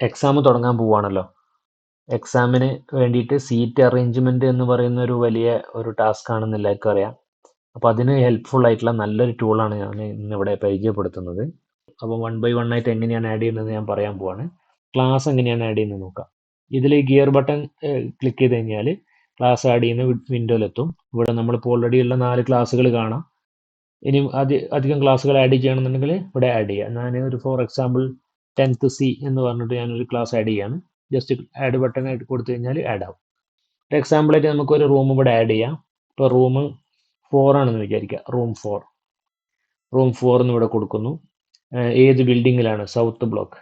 Exam തുടങ്ങാൻ പോവുകയാണല്ലോ എക്സാമിന് വേണ്ടിയിട്ട് സീറ്റ് അറേഞ്ച്മെന്റ് എന്ന് പറയുന്ന ഒരു വലിയ ഒരു ടാസ്ക് ആണെന്ന് എല്ലാവർക്കും അറിയാം അപ്പോൾ അതിന് ഹെൽപ്ഫുൾ ആയിട്ടുള്ള നല്ലൊരു ടൂളാണ് ഞാൻ ഇന്നിവിടെ പരിചയപ്പെടുത്തുന്നത്. അപ്പോൾ വൺ ബൈ വൺ ആയിട്ട് എങ്ങനെയാണ് ആഡ് ചെയ്യുന്നത് ഞാൻ പറയാൻ പോവാണ്. ക്ലാസ് എങ്ങനെയാണ് ആഡ് ചെയ്യുന്നത് നോക്കാം. ഇതിൽ ഗിയർ ബട്ടൺ ക്ലിക്ക് ചെയ്ത് കഴിഞ്ഞാൽ ക്ലാസ് ആഡ് ചെയ്യുന്ന വിൻഡോയിലെത്തും ഇവിടെ നമ്മളിപ്പോൾ ഓൾറെഡി ഉള്ള നാല് ക്ലാസ്സുകൾ കാണാം. ഇനി അധികം ക്ലാസ്സുകൾ ആഡ് ചെയ്യണമെന്നുണ്ടെങ്കിൽ ഇവിടെ ആഡ് ചെയ്യാം. ഞാൻ ഒരു ഫോർ എക്സാമ്പിൾ ടെൻത്ത് സി എന്ന് പറഞ്ഞിട്ട് ഞാനൊരു ക്ലാസ് ആഡ് ചെയ്യാണ്. ജസ്റ്റ് ആഡ് ബട്ടൺ ആയിട്ട് കൊടുത്തു കഴിഞ്ഞാൽ ആഡ് ആവും. ഒരു എക്സാമ്പിളായിട്ട് നമുക്കൊരു റൂം ഇവിടെ ആഡ് ചെയ്യാം. ഇപ്പോൾ റൂം ഫോർ ആണെന്ന് വിചാരിക്കുക. റൂം ഫോർ റൂം ഫോർ എന്ന് ഇവിടെ കൊടുക്കുന്നു. ഏത് ബിൽഡിങ്ങിലാണ് സൗത്ത് ബ്ലോക്ക്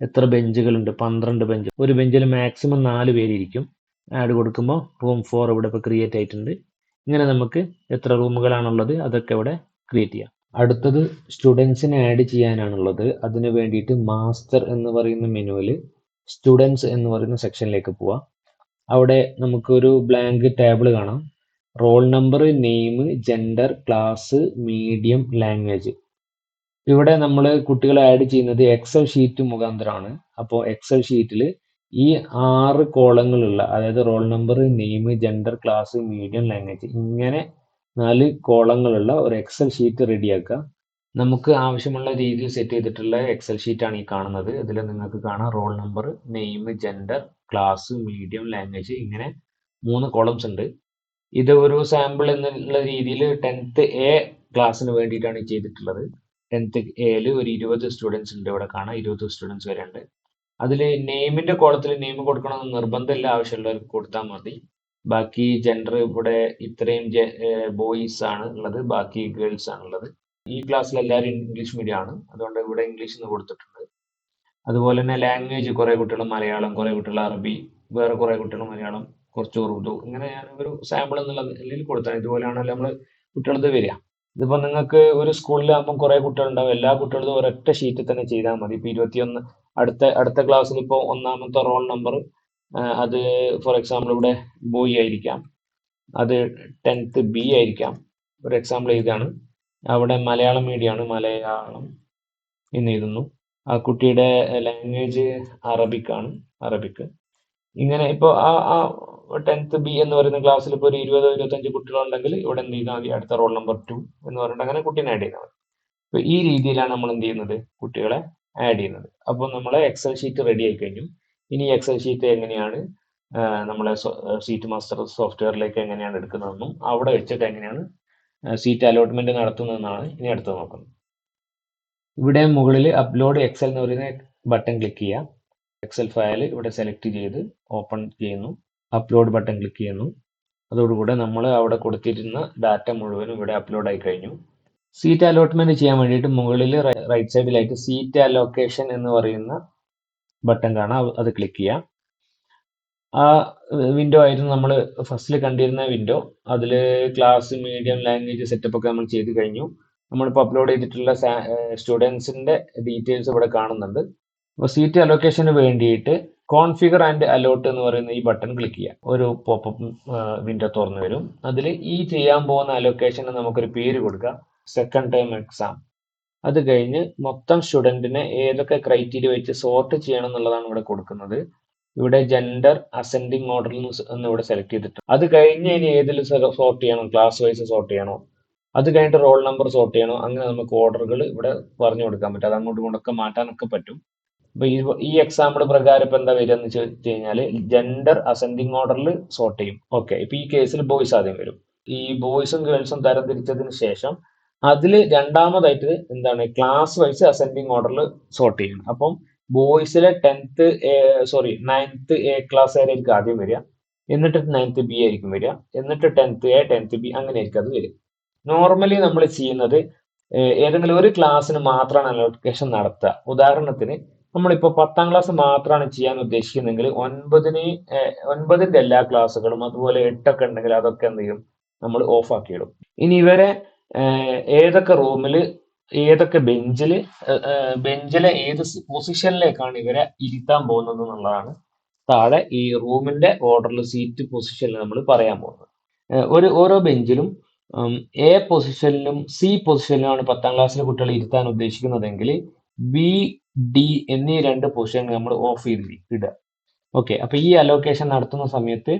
എത്ര ബെഞ്ചുകളുണ്ട്? പന്ത്രണ്ട് ബെഞ്ച്. ഒരു ബെഞ്ചിൽ മാക്സിമം നാല് പേരിരിക്കും. ആഡ് കൊടുക്കുമ്പോൾ റൂം ഫോർ ഇവിടെ ഇപ്പോൾ ക്രിയേറ്റ് ആയിട്ടുണ്ട്. ഇങ്ങനെ നമുക്ക് എത്ര റൂമുകളാണുള്ളത് അതൊക്കെ ഇവിടെ ക്രിയേറ്റ് ചെയ്യാം. അടുത്തത് സ്റ്റുഡൻസിനെ ആഡ് ചെയ്യാനാണുള്ളത്. അതിന് വേണ്ടിയിട്ട് മാസ്റ്റർ എന്ന് പറയുന്ന മെനുവിൽ സ്റ്റുഡൻസ് എന്ന് പറയുന്ന സെക്ഷനിലേക്ക് പോവാം. അവിടെ നമുക്കൊരു ബ്ലാങ്ക് ടേബിൾ കാണാം. Roll number name gender class medium language ഇവിടെ നമ്മൾ കുട്ടികളെ ആഡ് ചെയ്യുന്നത് എക്സൽ ഷീറ്റ് മുഖാന്തരമാണ്. അപ്പോൾ എക്സൽ ഷീറ്റിൽ ഈ ആറ് കോളങ്ങളുള്ള അതായത് roll number name gender class medium language ഇങ്ങനെ നാല് കോളങ്ങളുള്ള ഒരു എക്സൽ ഷീറ്റ് റെഡിയാക്കുക നമുക്ക് ആവശ്യമുള്ള രീതിയിൽ സെറ്റ് ചെയ്തിട്ടുള്ള എക്സൽ ഷീറ്റ് ആണ് ഈ കാണുന്നത്. ഇതിൽ നിങ്ങൾക്ക് കാണാം roll number name gender class medium language ഇങ്ങനെ മൂന്ന് കോളംസ് ഉണ്ട്. ഇത് ഒരു സാമ്പിൾ എന്നുള്ള രീതിയിൽ ടെൻത്ത് എ ക്ലാസ്സിന് വേണ്ടിയിട്ടാണ് ചെയ്തിട്ടുള്ളത്. ടെൻത്ത് എയിൽ ഒരു ഇരുപത് സ്റ്റുഡൻസ് ഉണ്ട് ഇവിടെ കാണാം. ഇരുപത് സ്റ്റുഡൻസ് വരെ ഉണ്ട് അതിൽ നെയിമിന്റെ കോളത്തിൽ നെയിം കൊടുക്കണമെന്ന് നിർബന്ധമില്ല. ആവശ്യമുള്ളവർക്ക് കൊടുത്താൽ മതി. ബാക്കി ജെൻഡർ ഇവിടെ ഇത്രയും ബോയ്സ് ആണ് ഉള്ളത്. ബാക്കി ഗേൾസ് ആണ് ഉള്ളത്. ഈ ക്ലാസ്സിൽ എല്ലാവരും ഇംഗ്ലീഷ് മീഡിയം ആണ്. അതുകൊണ്ട് ഇവിടെ ഇംഗ്ലീഷ് എന്ന് കൊടുത്തിട്ടുണ്ട്. അതുപോലെ തന്നെ ലാംഗ്വേജ് കുറേ കുട്ടികൾ മലയാളം കുറേ കുട്ടികൾ അറബി വേറെ കുറേ കുട്ടികൾ മലയാളം കുറച്ച് ഉറുദു. ഇങ്ങനെ ഞാൻ ഒരു സാമ്പിൾ എന്നുള്ള നിലയിൽ കൊടുത്താണ് ഇതുപോലെയാണല്ലോ നമ്മൾ കുട്ടികളത് വരിക. ഇതിപ്പോൾ നിങ്ങൾക്ക് ഒരു സ്കൂളിലാകുമ്പോൾ കുറേ കുട്ടികളുണ്ടാവും. എല്ലാ കുട്ടികളും ഒരൊറ്റ ഷീറ്റിൽ തന്നെ ചെയ്താൽ മതി. ഇപ്പോൾ ഇരുപത്തിയൊന്ന് അടുത്ത അടുത്ത ക്ലാസ്സിൽ ഇപ്പോൾ ഒന്നാമത്തെ റോൾ നമ്പർ അത് ഫോർ എക്സാമ്പിൾ ഇവിടെ ബോയ് ആയിരിക്കാം. അത് ടെൻത്ത് ബി ആയിരിക്കാം. ഒരു എക്സാമ്പിൾ ഇതാണ് അവിടെ മലയാളം മീഡിയമാണ് മലയാളം എന്ന് എഴുതുന്നു. ആ കുട്ടിയുടെ ലാംഗ്വേജ് അറബിക്കാണ് അറബിക്ക് ഇങ്ങനെ ഇപ്പോൾ ആ ആ ടെൻത്ത് ബി എന്ന് പറയുന്ന ക്ലാസ്സിൽ ഇപ്പോൾ ഒരു ഇരുപതോ ഇരുപത്തഞ്ച് കുട്ടികളുണ്ടെങ്കിൽ ഇവിടെ എന്ത് ചെയ്താൽ മതി അടുത്ത റോൾ നമ്പർ ടു എന്ന് പറഞ്ഞിട്ട് അങ്ങനെ കുട്ടീനെ ആഡ് ചെയ്താൽ മതി അപ്പോൾ ഈ രീതിയിലാണ് നമ്മൾ എന്ത് ചെയ്യുന്നത്? കുട്ടികളെ ആഡ് ചെയ്യുന്നത്. അപ്പോൾ നമ്മൾ എക്സൽ ഷീറ്റ് റെഡി ആയി കഴിഞ്ഞു ഇനി എക്സൽ ഷീറ്റ് എങ്ങനെയാണ് നമ്മളെ സീറ്റ് മാസ്റ്റർ സോഫ്റ്റ്വെയറിലേക്ക് എങ്ങനെയാണ് എടുക്കുന്നതെന്നും അവിടെ വെച്ചിട്ട് എങ്ങനെയാണ് സീറ്റ് അലോട്ട്മെന്റ് നടത്തുന്നതെന്നാണ് ഇനി അടുത്ത് നോക്കുന്നത്. ഇവിടെ മുകളിൽ അപ്ലോഡ് എക്സൽ എന്ന് പറയുന്ന ബട്ടൺ ക്ലിക്ക് ചെയ്യുക എക്സൽ ഫയൽ ഇവിടെ സെലക്ട് ചെയ്ത് ഓപ്പൺ ചെയ്യുന്നു. അപ്ലോഡ് ബട്ടൺ ക്ലിക്ക് ചെയ്യുന്നു. അതോടുകൂടെ നമ്മൾ അവിടെ കൊടുത്തിരുന്ന ഡാറ്റ മുഴുവനും ഇവിടെ അപ്ലോഡ് ആയി കഴിഞ്ഞു. സീറ്റ് അലോട്ട്മെന്റ് ചെയ്യാൻ വേണ്ടിയിട്ട് മുകളിൽ റൈറ്റ് സൈഡിലായിട്ട് സീറ്റ് അലോക്കേഷൻ എന്ന് പറയുന്ന ബട്ടൺ കാണാം. അത് ക്ലിക്ക് ചെയ്യാം. ആ വിൻഡോ ആയിരുന്നു നമ്മൾ ഫസ്റ്റിൽ കണ്ടിരുന്ന വിൻഡോ അതിൽ ക്ലാസ് മീഡിയം ലാംഗ്വേജ് സെറ്റപ്പ് ഒക്കെ നമ്മൾ ചെയ്ത് കഴിഞ്ഞു. നമ്മളിപ്പോൾ അപ്ലോഡ് ചെയ്തിട്ടുള്ള സ്റ്റുഡൻസിന്റെ ഡീറ്റെയിൽസ് ഇവിടെ കാണുന്നുണ്ട്. അപ്പോൾ സീറ്റ് അലോക്കേഷന് വേണ്ടിയിട്ട് കോൺഫിഗർ ആൻഡ് അലോട്ട് എന്ന് പറയുന്ന ഈ ബട്ടൺ ക്ലിക്ക് ചെയ്യാം. ഒരു പോപ്പപ്പ് വിൻഡോ തുറന്നു വരും. അതിൽ ഈ ചെയ്യാൻ പോകുന്ന അലോക്കേഷന് നമുക്കൊരു പേര് കൊടുക്കാം. സെക്കൻഡ് ടൈം എക്സാം അത് കഴിഞ്ഞ് മൊത്തം സ്റ്റുഡന്റിനെ ഏതൊക്കെ ക്രൈറ്റീരിയ വെച്ച് സോർട്ട് ചെയ്യണം എന്നുള്ളതാണ് ഇവിടെ കൊടുക്കുന്നത്. ഇവിടെ ജെൻഡർ അസെൻഡിങ് ഓർഡറിൽ എന്ന് ഇവിടെ സെലക്ട് ചെയ്തിട്ടുണ്ട് അത് കഴിഞ്ഞ് ഇനി ഏതിൽ സോർട്ട് ചെയ്യണം ക്ലാസ് വൈസ് സോർട്ട് ചെയ്യണോ? അത് കഴിഞ്ഞിട്ട് റോൾ നമ്പർ സോർട്ട് ചെയ്യണോ? അങ്ങനെ നമുക്ക് ഓർഡറുകൾ ഇവിടെ പറഞ്ഞു കൊടുക്കാൻ പറ്റും. അത് അങ്ങോട്ടും ഇങ്ങോട്ടൊക്കെ മാറ്റാനൊക്കെ പറ്റും. അപ്പൊ ഈ ഈ എക്സാമ്പിൾ പ്രകാരം ഇപ്പൊ എന്താ വരിക എന്ന് ചോദിച്ചു കഴിഞ്ഞാൽ ജെൻഡർ അസെൻഡിങ് ഓർഡറിൽ സോർട്ട് ചെയ്യും. ഓക്കെ ഇപ്പൊ ഈ കേസിൽ ബോയ്സ് ആദ്യം വരും. ഈ ബോയ്സും ഗേൾസും തരംതിരിച്ചതിന് ശേഷം അതിൽ രണ്ടാമതായിട്ട് എന്താണ് ക്ലാസ് വൈസ് അസെൻഡിങ് ഓർഡറിൽ സോർട്ട് ചെയ്യണം. അപ്പം ബോയ്സിലെ tenth sorry ninth A class ആയിരിക്കും ആദ്യം വരിക. എന്നിട്ട് നയൻത്ത് ബി ആയിരിക്കും വരിക. എന്നിട്ട് ടെൻത്ത് എ ടെൻത്ത് ബി അങ്ങനെ ആയിരിക്കും അത് വരിക. നോർമലി നമ്മൾ ചെയ്യുന്നത് ഏതെങ്കിലും ഒരു ക്ലാസ്സിന് മാത്രമാണ് അലോക്കേഷൻ നടത്തുക. ഉദാഹരണത്തിന് നമ്മളിപ്പോൾ പത്താം ക്ലാസ് മാത്രമാണ് ചെയ്യാൻ ഉദ്ദേശിക്കുന്നതെങ്കിൽ ഒൻപതിന് ഒൻപതിന്റെ എല്ലാ ക്ലാസ്സുകളും അതുപോലെ എട്ടൊക്കെ ഉണ്ടെങ്കിൽ അതൊക്കെ എന്ത് ചെയ്യും? നമ്മൾ ഓഫ് ആക്കിയിടും ഇനി ഇവരെ ഏതൊക്കെ റൂമിൽ ഏതൊക്കെ ബെഞ്ചിൽ ബെഞ്ചിലെ ഏത് പൊസിഷനിലേക്കാണ് ഇവരെ ഇരുത്താൻ പോകുന്നത് എന്നുള്ളതാണ് താഴെ ഈ റൂമിന്റെ ഓർഡറിൽ സീറ്റ് പൊസിഷനിൽ നമ്മൾ പറയാൻ പോകുന്നത്. ഒരു ഓരോ ബെഞ്ചിലും എ പൊസിഷനിലും സി പൊസിഷനിലുമാണ് പത്താം ക്ലാസ്സിലെ കുട്ടികൾ ഇരുത്താൻ ഉദ്ദേശിക്കുന്നതെങ്കിൽ ബി ഡി എന്നീ രണ്ട് പൊസിഷൻ നമ്മൾ ഓഫ് ചെയ്ത് ഇടുക. ഓക്കെ അപ്പൊ ഈ അലോക്കേഷൻ നടത്തുന്ന സമയത്ത്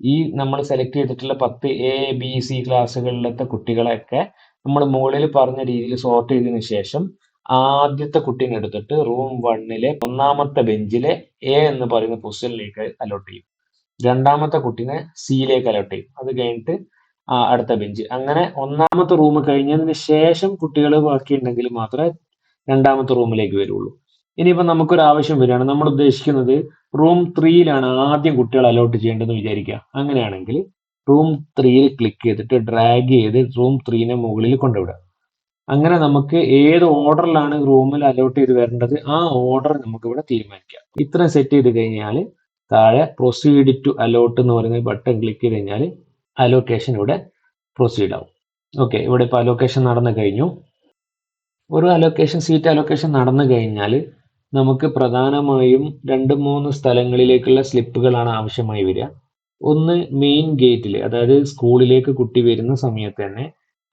ഈ നമ്മൾ സെലക്ട് ചെയ്തിട്ടുള്ള പത്ത് എ ബി സി ക്ലാസ്സുകളിലത്തെ കുട്ടികളെയൊക്കെ നമ്മൾ മുകളിൽ പറഞ്ഞ രീതിയിൽ സോർട്ട് ചെയ്തതിനു ശേഷം ആദ്യത്തെ കുട്ടീനെ എടുത്തിട്ട് റൂം വണ്ണിലെ ഒന്നാമത്തെ ബെഞ്ചിലെ എ എന്ന് പറയുന്ന പൊസിഷനിലേക്ക് അലോട്ട് ചെയ്യും. രണ്ടാമത്തെ കുട്ടീനെ സിയിലേക്ക് അലോട്ട് ചെയ്യും. അത് കഴിഞ്ഞിട്ട് അടുത്ത ബെഞ്ച് അങ്ങനെ ഒന്നാമത്തെ റൂം കഴിഞ്ഞതിന് ശേഷം കുട്ടികൾ ബാക്കിയുണ്ടെങ്കിൽ മാത്രമേ രണ്ടാമത്തെ റൂമിലേക്ക് വരുള്ളൂ. ഇനിയിപ്പോൾ നമുക്കൊരു ആവശ്യം വരികയാണ്. നമ്മൾ ഉദ്ദേശിക്കുന്നത് റൂം ത്രീയിലാണ് ആദ്യം കുട്ടികൾ അലോട്ട് ചെയ്യേണ്ടതെന്ന് വിചാരിക്കുക. അങ്ങനെയാണെങ്കിൽ റൂം ത്രീയിൽ ക്ലിക്ക് ചെയ്തിട്ട് ഡ്രാഗ് ചെയ്ത് റൂം ത്രീനെ മുകളിൽ കൊണ്ടുവിടുക. അങ്ങനെ നമുക്ക് ഏത് ഓർഡറിലാണ് റൂമിൽ അലോട്ട് ചെയ്ത് വരേണ്ടത്? ആ ഓർഡർ നമുക്ക് ഇവിടെ തീരുമാനിക്കാം. ഇത്രയും സെറ്റ് ചെയ്ത് കഴിഞ്ഞാൽ താഴെ പ്രൊസീഡ് ടു അലോട്ട് എന്ന് പറയുന്ന ബട്ടൺ ക്ലിക്ക് ചെയ്ത് കഴിഞ്ഞാൽ അലോക്കേഷൻ ഇവിടെ പ്രൊസീഡ് ആവും. ഓക്കെ ഇവിടെ ഇപ്പോൾ അലോക്കേഷൻ നടന്നു കഴിഞ്ഞു. ഒരു അലോക്കേഷൻ സീറ്റ് അലോക്കേഷൻ നടന്നു കഴിഞ്ഞാൽ നമുക്ക് പ്രധാനമായും രണ്ട് മൂന്ന് സ്ഥലങ്ങളിലേക്കുള്ള സ്ലിപ്പുകളാണ് ആവശ്യമായി വരിക. ഒന്ന് മെയിൻ ഗേറ്റിൽ അതായത് സ്കൂളിലേക്ക് കുട്ടി വരുന്ന സമയത്ത് തന്നെ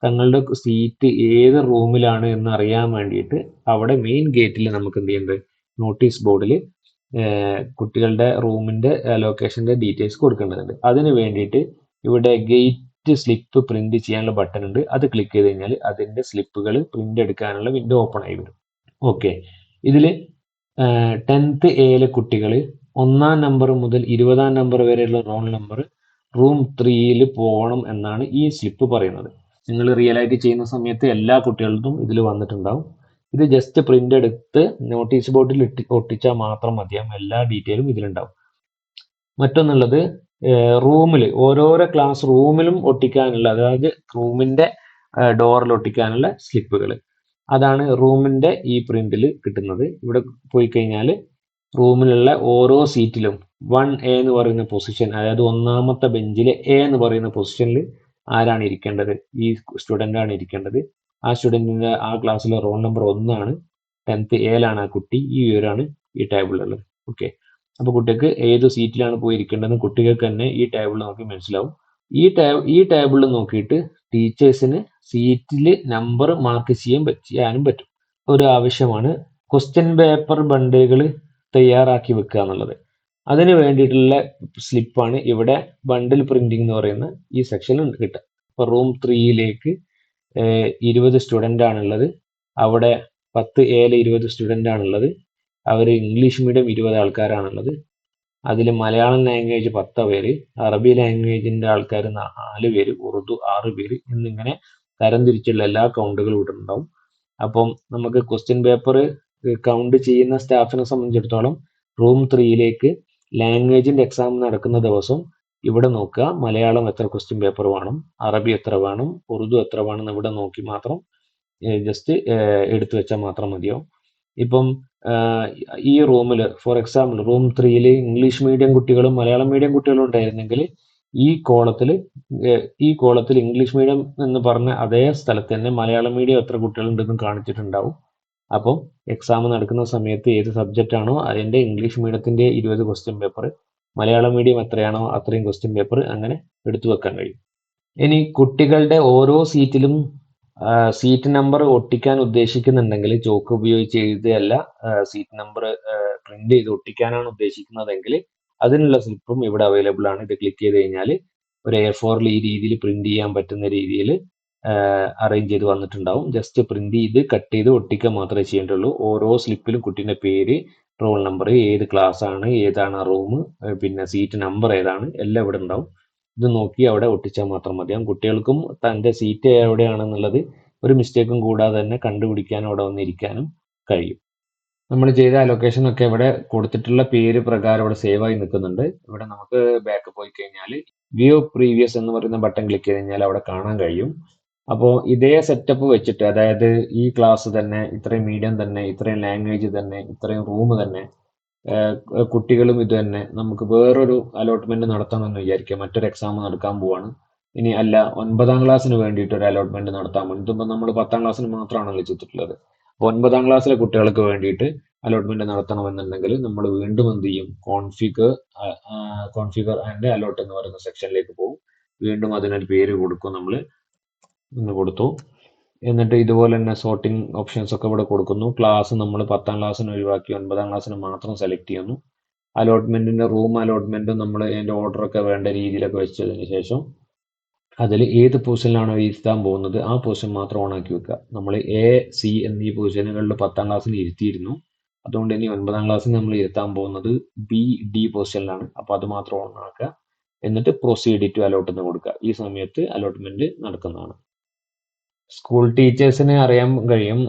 തങ്ങളുടെ സീറ്റ് ഏത് റൂമിലാണ് എന്ന് അറിയാൻ വേണ്ടിയിട്ട് അവിടെ മെയിൻ ഗേറ്റിൽ നമുക്ക് എന്ത് ചെയ്യുന്നുണ്ട്? നോട്ടീസ് ബോർഡിൽ കുട്ടികളുടെ റൂമിന്റെ ലൊക്കേഷന്റെ ഡീറ്റെയിൽസ് കൊടുക്കേണ്ടതുണ്ട്. അതിന് വേണ്ടിയിട്ട് ഇവിടെ ഗേറ്റ് സ്ലിപ്പ് പ്രിന്റ് ചെയ്യാനുള്ള ബട്ടൺ ഉണ്ട്. അത് ക്ലിക്ക് ചെയ്ത് കഴിഞ്ഞാൽ അതിന്റെ സ്ലിപ്പുകൾ പ്രിന്റ് എടുക്കാനുള്ള വിൻഡോ ഓപ്പൺ ആയി വരും. ഓക്കെ ഇതിൽ ടെൻത്ത് എയിലെ കുട്ടികൾ ഒന്നാം നമ്പർ മുതൽ ഇരുപതാം നമ്പർ വരെയുള്ള റോൾ നമ്പർ റൂം ത്രീയിൽ പോകണം എന്നാണ് ഈ സ്ലിപ്പ് പറയുന്നത്. നിങ്ങൾ റിയൽ ആയിട്ട് ചെയ്യുന്ന സമയത്ത് എല്ലാ കുട്ടികൾക്കും ഇതിൽ വന്നിട്ടുണ്ടാവും. ഇത് ജസ്റ്റ് പ്രിന്റ് എടുത്ത് നോട്ടീസ് ബോർഡിൽ ഇട്ടി ഒട്ടിച്ചാൽ മാത്രം മതിയാവും എല്ലാ ഡീറ്റെയിലും ഇതിലുണ്ടാവും. മറ്റൊന്നുള്ളത് റൂമിൽ ഓരോരോ ക്ലാസ് റൂമിലും ഒട്ടിക്കാനുള്ള അതായത് റൂമിന്റെ ഡോറിൽ ഒട്ടിക്കാനുള്ള സ്ലിപ്പുകൾ അതാണ് റൂമിന്റെ ഈ പ്രിന്റിൽ കിട്ടുന്നത്. ഇവിടെ പോയി കഴിഞ്ഞാൽ റൂമിലുള്ള ഓരോ സീറ്റിലും വൺ എ എന്ന് പറയുന്ന പൊസിഷൻ അതായത് ഒന്നാമത്തെ ബെഞ്ചിലെ എ എന്ന് പറയുന്ന പൊസിഷനിൽ ആരാണ് ഇരിക്കേണ്ടത്? ഈ സ്റ്റുഡന്റ് ആണ് ഇരിക്കേണ്ടത്. ആ സ്റ്റുഡന്റിന്റെ ആ ക്ലാസ്സിലെ റോൾ നമ്പർ ഒന്നാണ് ടെൻത്ത് എയിലാണ് ആ കുട്ടി ഈ വിവരമാണ് ഈ ടേബിളിലുള്ളത് ഓക്കെ അപ്പോൾ കുട്ടികൾക്ക് ഏത് സീറ്റിലാണ് പോയി ഇരിക്കേണ്ടതെന്ന് കുട്ടികൾക്ക് തന്നെ ഈ ടേബിൾ നമുക്ക് മനസ്സിലാവും. ഈ ടേബിൾ ഈ ടേബിളിൽ നോക്കിയിട്ട് ടീച്ചേഴ്സിന് സീറ്റിൽ നമ്പർ മാർക്ക് ചെയ്യാൻ ചെയ്യാനും പറ്റും. ഒരു ആവശ്യമാണ് ക്വസ്റ്റ്യൻ പേപ്പർ ബണ്ടിലുകൾ തയ്യാറാക്കി വെക്കുക എന്നുള്ളത്. അതിന് വേണ്ടിയിട്ടുള്ള സ്ലിപ്പാണ് ഇവിടെ ബണ്ടിൽ പ്രിന്റിംഗ് എന്ന് പറയുന്ന ഈ സെക്ഷനിൽ കിട്ടുക. ഇപ്പോൾ റൂം ത്രീയിലേക്ക് ഇരുപത് സ്റ്റുഡന്റ് ആണുള്ളത്. അവിടെ പത്ത് എയിൽ ഇരുപത് സ്റ്റുഡന്റ് ആണുള്ളത്. അവർ ഇംഗ്ലീഷ് മീഡിയം ഇരുപത് ആൾക്കാരാണുള്ളത്. അതിൽ മലയാളം ലാംഗ്വേജ് പത്ത് പേര് അറബി ലാംഗ്വേജിന്റെ ആൾക്കാർ നാല് പേര് ഉറുദു ആറ് പേര് എന്നിങ്ങനെ തരംതിരിച്ചുള്ള എല്ലാ കൗണ്ടുകളും ഇവിടെ ഉണ്ടാവും അപ്പം നമുക്ക് ക്വസ്റ്റ്യൻ പേപ്പർ കൗണ്ട് ചെയ്യുന്ന സ്റ്റാഫിനെ സംബന്ധിച്ചിടത്തോളം റൂം ത്രീയിലേക്ക് ലാംഗ്വേജിന്റെ എക്സാം നടക്കുന്ന ദിവസം ഇവിടെ നോക്കുക മലയാളം എത്ര ക്വസ്റ്റ്യൻ പേപ്പർ വേണം അറബി എത്ര വേണം ഉറുദു എത്ര വേണം ഇവിടെ നോക്കി മാത്രം ജസ്റ്റ് എടുത്തു വെച്ചാൽ മാത്രം മതിയാവും. ഇപ്പം ഈ റൂമിൽ ഫോർ എക്സാമ്പിൾ റൂം ത്രീയിൽ ഇംഗ്ലീഷ് മീഡിയം കുട്ടികളും മലയാളം മീഡിയം കുട്ടികളും ഉണ്ടായിരുന്നെങ്കിൽ ഈ കോളത്തിൽ ഈ കോളത്തിൽ ഇംഗ്ലീഷ് മീഡിയം എന്ന് പറഞ്ഞ അതേ സ്ഥലത്ത് തന്നെ മലയാളം മീഡിയം എത്ര കുട്ടികളുണ്ടെന്നും കാണിച്ചിട്ടുണ്ടാവും. അപ്പം എക്സാം നടക്കുന്ന സമയത്ത് ഏത് സബ്ജക്റ്റ് ആണോ അതിന്റെ ഇംഗ്ലീഷ് മീഡിയത്തിന്റെ ഇരുപത് ക്വസ്റ്റ്യൻ പേപ്പർ മലയാളം മീഡിയം എത്രയാണോ അത്രയും ക്വസ്റ്റ്യൻ പേപ്പർ അങ്ങനെ എടുത്തു വെക്കാൻ കഴിയും. ഇനി കുട്ടികളുടെ ഓരോ സീറ്റിലും സീറ്റ് നമ്പർ ഒട്ടിക്കാൻ ഉദ്ദേശിക്കുന്നുണ്ടെങ്കിൽ ചോക്ക് ഉപയോഗിച്ച് എഴുതുകയല്ല. സീറ്റ് നമ്പർ പ്രിന്റ് ചെയ്ത് ഒട്ടിക്കാനാണ് ഉദ്ദേശിക്കുന്നതെങ്കിൽ അതിനുള്ള സ്ലിപ്പും ഇവിടെ അവൈലബിൾ ആണ്. ഇത് ക്ലിക്ക് ചെയ്ത് കഴിഞ്ഞാൽ ഒരു എ ഫോറിൽ ഈ രീതിയിൽ പ്രിന്റ് ചെയ്യാൻ പറ്റുന്ന രീതിയിൽ അറേഞ്ച് ചെയ്ത് വന്നിട്ടുണ്ടാവും. ജസ്റ്റ് പ്രിന്റ് ചെയ്ത് കട്ട് ചെയ്ത് ഒട്ടിക്കുക മാത്രമേ ചെയ്യേണ്ടുള്ളൂ. ഓരോ സ്ലിപ്പിലും കുട്ടീന്റെ പേര് റോൾ നമ്പർ ഏത് ക്ലാസ് ആണ് ഏതാണ് റൂം പിന്നെ സീറ്റ് നമ്പർ ഏതാണ് എല്ലാം ഇവിടെ ഉണ്ടാവും. ഇത് നോക്കി അവിടെ ഒട്ടിച്ചാൽ മാത്രം മതി. കുട്ടികൾക്കും തന്റെ സീറ്റ് എവിടെയാണെന്നുള്ളത് ഒരു മിസ്റ്റേക്കും കൂടാതെ തന്നെ കണ്ടുപിടിക്കാനും അവിടെ വന്നിരിക്കാനും കഴിയും. നമ്മൾ ചെയ്ത അലൊക്കേഷൻ ഒക്കെ ഇവിടെ കൊടുത്തിട്ടുള്ള പേര് പ്രകാരം ഇവിടെ സേവ് ആയി നിൽക്കുന്നുണ്ട്. ഇവിടെ നമുക്ക് ബാക്ക് പോയി കഴിഞ്ഞാൽ വ്യൂ പ്രീവിയസ് എന്ന് പറയുന്ന ബട്ടൺ ക്ലിക്ക് ചെയ്ത് കഴിഞ്ഞാൽ അവിടെ കാണാൻ കഴിയും. അപ്പോൾ ഇതേ സെറ്റപ്പ് വെച്ചിട്ട് അതായത് ഈ ക്ലാസ് തന്നെ ഇത്രയും മീഡിയം തന്നെ ഇത്രയും ലാംഗ്വേജ് തന്നെ ഇത്രയും റൂം തന്നെ കുട്ടികളും ഇത് തന്നെ. നമുക്ക് വേറൊരു അലോട്ട്മെന്റ് നടത്തണമെന്ന് വിചാരിക്കുക. മറ്റൊരു എക്സാം നടക്കാൻ പോവാണ്. ഇനി അല്ല ഒൻപതാം ക്ലാസ്സിന് വേണ്ടിയിട്ട് ഒരു അലോട്ട്മെന്റ് നടത്താൻ വേണ്ടി ഇതിപ്പോൾ നമ്മൾ പത്താം ക്ലാസ്സിന് മാത്രമാണല്ലോ ചെയ്തിട്ടുള്ളത് അപ്പോൾ ഒൻപതാം ക്ലാസ്സിലെ കുട്ടികൾക്ക് വേണ്ടിയിട്ട് അലോട്ട്മെന്റ് നടത്തണമെന്നുണ്ടെങ്കിൽ നമ്മൾ വീണ്ടും എന്ത് ചെയ്യും? കോൺഫിഗർ കോൺഫിഗർ ആൻഡ് അലോട്ട് എന്ന് പറയുന്ന സെക്ഷനിലേക്ക് പോകും. വീണ്ടും അതിനൊരു പേര് കൊടുക്കും നമ്മൾ ഇന്ന് കൊടുത്തു. എന്നിട്ട് ഇതുപോലെ തന്നെ സോർട്ടിംഗ് ഓപ്ഷൻസ് ഒക്കെ ഇവിടെ കൊടുക്കുന്നു. ക്ലാസ് നമ്മൾ പത്താം ക്ലാസ്സിന് ഒഴിവാക്കി ഒൻപതാം ക്ലാസ്സിന് മാത്രം സെലക്ട് ചെയ്യുന്നു. അലോട്ട്മെന്റിന്റെ റൂം അലോട്ട്മെന്റും നമ്മൾ അതിന്റെ ഓർഡർ ഒക്കെ വേണ്ട രീതിയിലൊക്കെ വെച്ചതിന് ശേഷം അതിൽ ഏത് പൊസിഷനിലാണോ ഇരുത്താൻ പോകുന്നത് ആ പൊസിഷൻ മാത്രം ഓണാക്കി വെക്കുക. നമ്മൾ എ സി എന്നീ പൊസിഷനുകളിൽ പത്താം ക്ലാസ്സിൽ ഇരുത്തിയിരുന്നു. അതുകൊണ്ട് ഇനി ഒൻപതാം ക്ലാസ്സിൽ നമ്മൾ ഇരുത്താൻ പോകുന്നത് ബി ഡി പൊസിഷനിലാണ് അപ്പോൾ അത് മാത്രം ഓൺ ആക്കുക. എന്നിട്ട് പ്രൊസീഡ് ടു അലോട്ട് എന്ന് കൊടുക്കുക. ഈ സമയത്ത് അലോട്ട്മെന്റ് നടക്കുന്നതാണ്. സ്കൂൾ ടീച്ചേഴ്സിന് അറിയാൻ കഴിയും.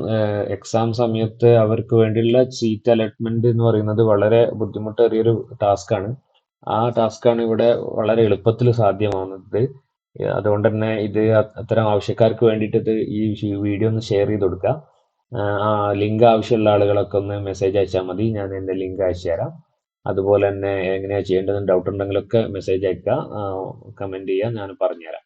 എക്സാം സമയത്ത് അവർക്ക് വേണ്ടിയുള്ള സീറ്റ് അലോട്ട്മെന്റ് എന്ന് പറയുന്നത് വളരെ ബുദ്ധിമുട്ടേറിയൊരു ടാസ്ക്കാണ് ആ ടാസ്ക്കാണ് ഇവിടെ വളരെ എളുപ്പത്തിൽ സാധ്യമാവുന്നത്. അതുകൊണ്ട് തന്നെ ഇത് അത്തരം ആവശ്യക്കാർക്ക് വേണ്ടിയിട്ട് ഈ വീഡിയോ ഒന്ന് ഷെയർ ചെയ്ത് കൊടുക്കുക ആ ലിങ്ക് ആവശ്യമുള്ള ആളുകളൊക്കെ ഒന്ന് മെസ്സേജ് അയച്ചാൽ മതി. ഞാൻ എന്റെ ലിങ്ക് അയച്ചു തരാം. അതുപോലെ തന്നെ എങ്ങനെയാണ് ചെയ്യേണ്ടതെന്ന് ഡൗട്ട് ഉണ്ടെങ്കിലൊക്കെ മെസ്സേജ് അയക്കുക. കമന്റ് ചെയ്യുക ഞാൻ പറഞ്ഞുതരാം.